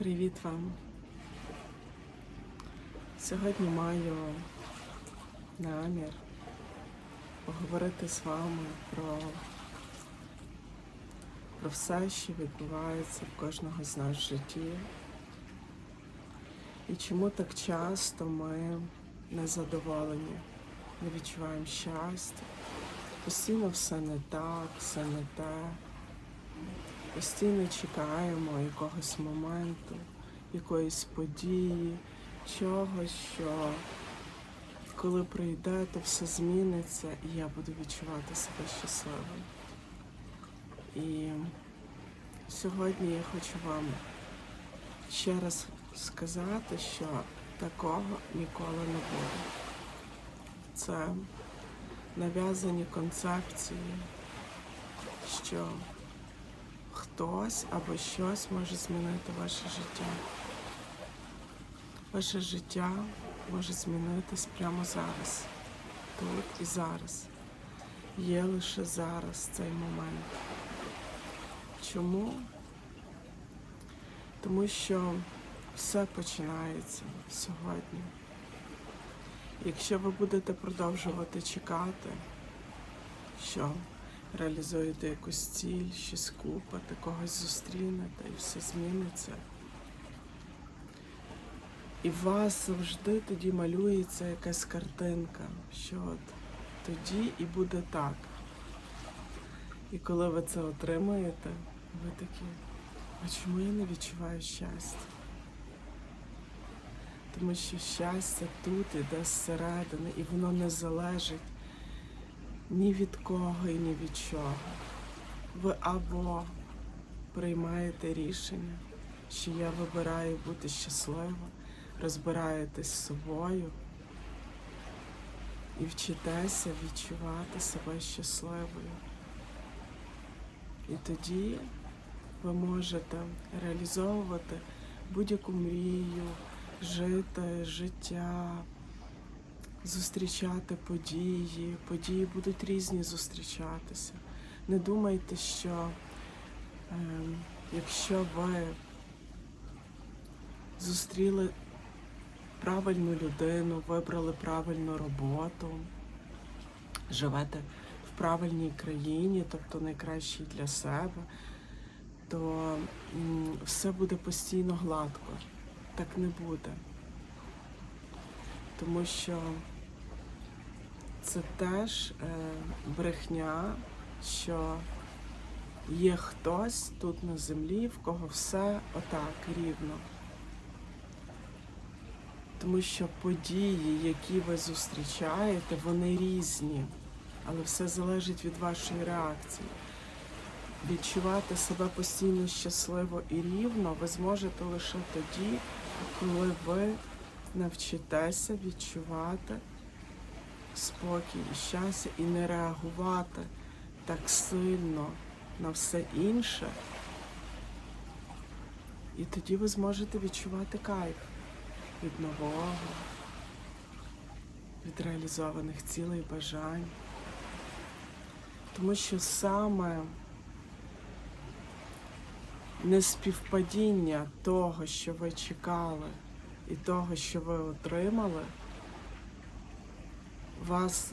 Привіт вам. Сьогодні маю намір поговорити з вами про, про все, що відбувається в кожного з нас в житті. І чому так часто ми незадоволені, не відчуваємо щастя. Постійно все не так, все не те. Постійно чекаємо якогось моменту, якоїсь події, чогось, що коли прийде, то все зміниться, і я буду відчувати себе щасливим. І сьогодні я хочу вам ще раз сказати, що такого ніколи не буде. Це нав'язані концепції, що хтось або щось може змінити ваше життя. Ваше життя може змінитись прямо зараз, тут і зараз. Є лише зараз цей момент. Чому? Тому що все починається сьогодні. Якщо ви будете продовжувати чекати, що реалізуєте якусь ціль, щось купите, когось зустрінете і все зміниться. І в вас завжди тоді малюється якась картинка, що от тоді і буде так. І коли ви це отримаєте, ви такі, а чому я не відчуваю щастя? Тому що щастя тут іде зсередини, і воно не залежить ні від кого і ні від чого. Ви або приймаєте рішення, що я вибираю бути щаслива, розбираєтесь з собою і вчитеся відчувати себе щасливою. І тоді ви можете реалізовувати будь-яку мрію, жити життя зустрічати події. Події будуть різні зустрічатися. Не думайте, що е, якщо ви зустріли правильну людину, вибрали правильну роботу, живете в правильній країні, тобто найкращій для себе, то все буде постійно гладко. Так не буде. Тому що це теж е, брехня, що є хтось тут на землі, в кого все отак рівно. Тому що події, які ви зустрічаєте, вони різні, але все залежить від вашої реакції. Відчувати себе постійно щасливо і рівно ви зможете лише тоді, коли ви навчитеся відчувати спокій і щастя і не реагувати так сильно на все інше. І тоді ви зможете відчувати кайф від нового, від реалізованих цілей бажань. Тому що саме неспівпадіння того, що ви чекали, і того, що ви отримали, вас,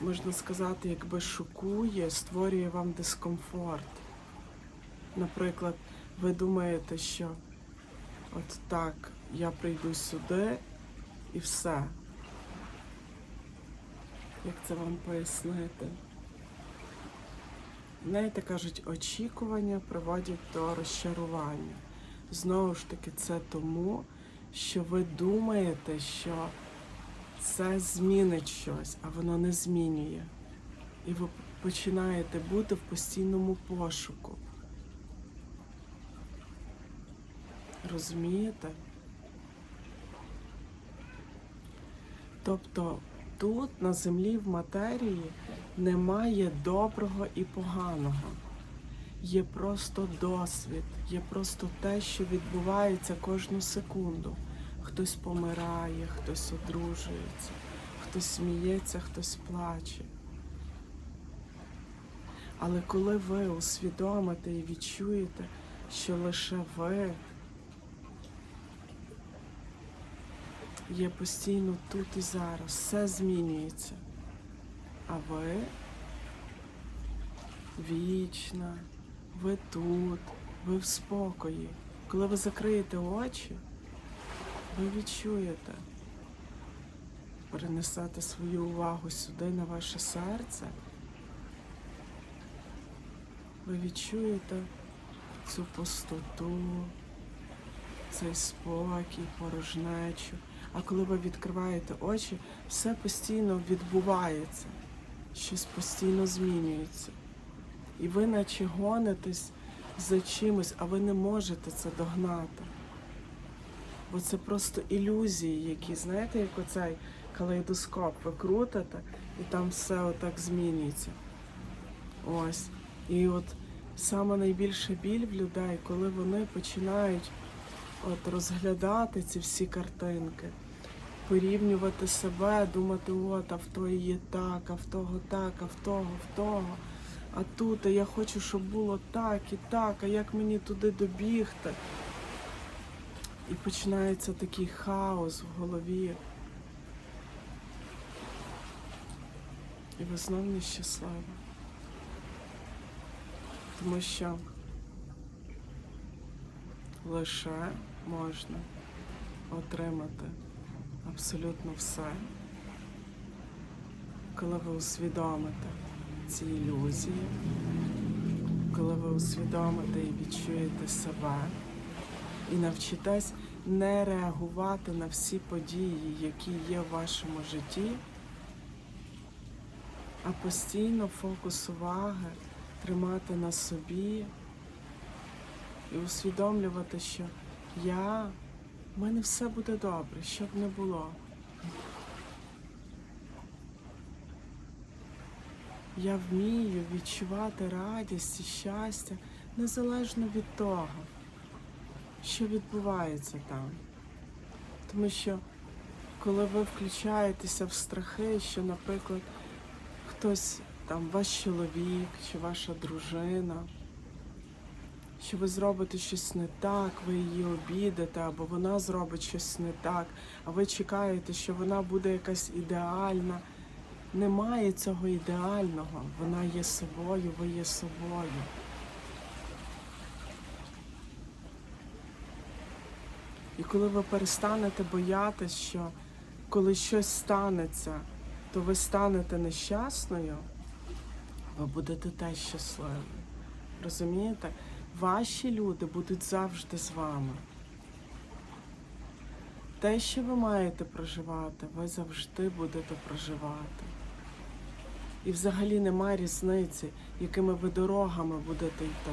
можна сказати, якби шокує, створює вам дискомфорт. Наприклад, ви думаєте, що от так, я прийду сюди і все. Як це вам пояснити? Знаєте, кажуть, очікування приводять до розчарування. Знову ж таки, це тому, що ви думаєте, що це змінить щось, а воно не змінює. І ви починаєте бути в постійному пошуку. Розумієте? Тобто тут на землі в матерії немає доброго і поганого є просто досвід, є просто те, що відбувається кожну секунду. Хтось помирає, хтось одружується, хтось сміється, хтось плаче. Але коли ви усвідомите і відчуєте, що лише ви є постійно тут і зараз, все змінюється, а ви вічна, ви тут, ви в спокої. Коли ви закриєте очі, ви відчуєте, перенесете свою увагу сюди на ваше серце. Ви відчуєте цю пустоту, цей спокій, порожнечу. А коли ви відкриваєте очі, все постійно відбувається, щось постійно змінюється. І ви наче гонитесь за чимось, а ви не можете це догнати. Бо це просто ілюзії, які, знаєте, як оцей калейдоскоп ви і там все отак змінюється. Ось. І от саме найбільша біль в людей, коли вони починають от розглядати ці всі картинки, порівнювати себе, думати, от, а в того є так, а в того так, а в того, в того. А тут, а я хочу, щоб було так і так, а як мені туди добігти? І починається такий хаос в голові. І ви знов нещасливі. Тому що лише можна отримати абсолютно все, коли ви усвідомите ці ілюзії, коли ви усвідомите і відчуєте себе, і навчитесь не реагувати на всі події, які є в вашому житті, а постійно фокус уваги тримати на собі і усвідомлювати, що я, в мене все буде добре, що б не було. Я вмію відчувати радість і щастя незалежно від того, що відбувається там. Тому що коли ви включаєтеся в страхи, що, наприклад, хтось там ваш чоловік чи ваша дружина, що ви зробите щось не так, ви її обідете, або вона зробить щось не так, а ви чекаєте, що вона буде якась ідеальна. Немає цього ідеального. Вона є собою, ви є собою. І коли ви перестанете боятися, що коли щось станеться, то ви станете нещасною, ви будете теж щасливі. Розумієте? Ваші люди будуть завжди з вами. Те, що ви маєте проживати, ви завжди будете проживати. І взагалі немає різниці, якими ви дорогами будете йти.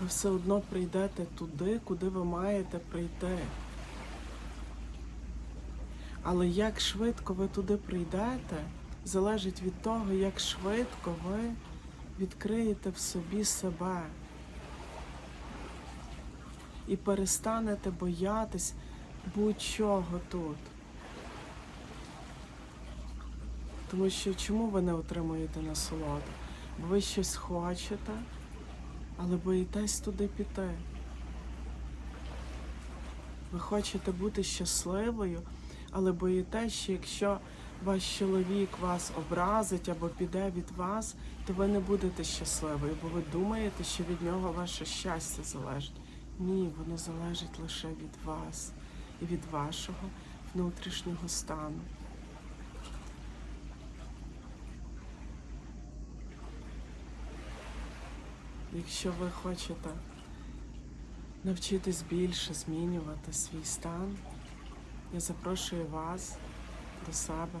Ви все одно прийдете туди, куди ви маєте прийти. Але як швидко ви туди прийдете, залежить від того, як швидко ви відкриєте в собі себе і перестанете боятись будь-чого тут. Тому що чому ви не отримуєте насолоду? Бо ви щось хочете, але боїтесь туди піти. Ви хочете бути щасливою, але боїтесь, що якщо ваш чоловік вас образить або піде від вас, то ви не будете щасливою, бо ви думаєте, що від нього ваше щастя залежить. Ні, воно залежить лише від вас і від вашого внутрішнього стану. Якщо ви хочете навчитись більше змінювати свій стан, я запрошую вас до себе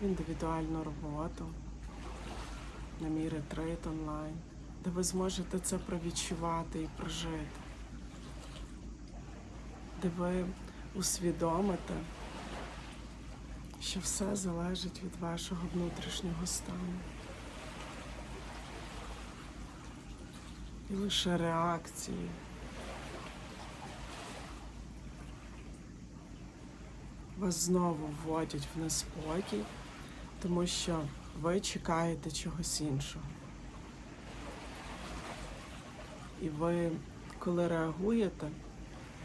в індивідуальну роботу на мій ретрит онлайн, де ви зможете це провідчувати і прожити, де ви усвідомите, що все залежить від вашого внутрішнього стану. І лише реакції. Вас знову вводять в неспокій, тому що ви чекаєте чогось іншого. І ви, коли реагуєте,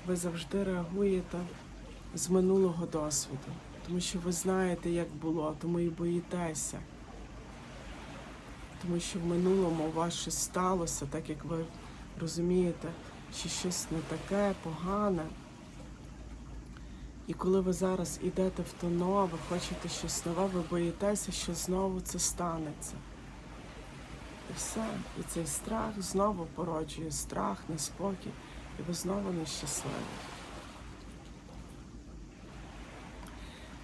ви завжди реагуєте з минулого досвіду, тому що ви знаєте, як було, тому і боїтеся. Тому що в минулому щось сталося, так як ви розумієте, що щось не таке, погане. І коли ви зараз йдете в то нове, хочете щось нове, ви боїтеся, що знову це станеться. І все. І цей страх знову породжує страх, неспокій, і ви знову нещасливі.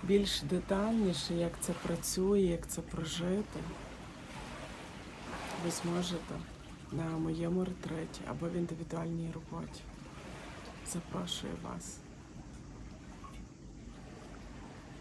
Більш детальніше, як це працює, як це прожити, ви зможете на моєму ретреті або в індивідуальній роботі. Запрошую вас.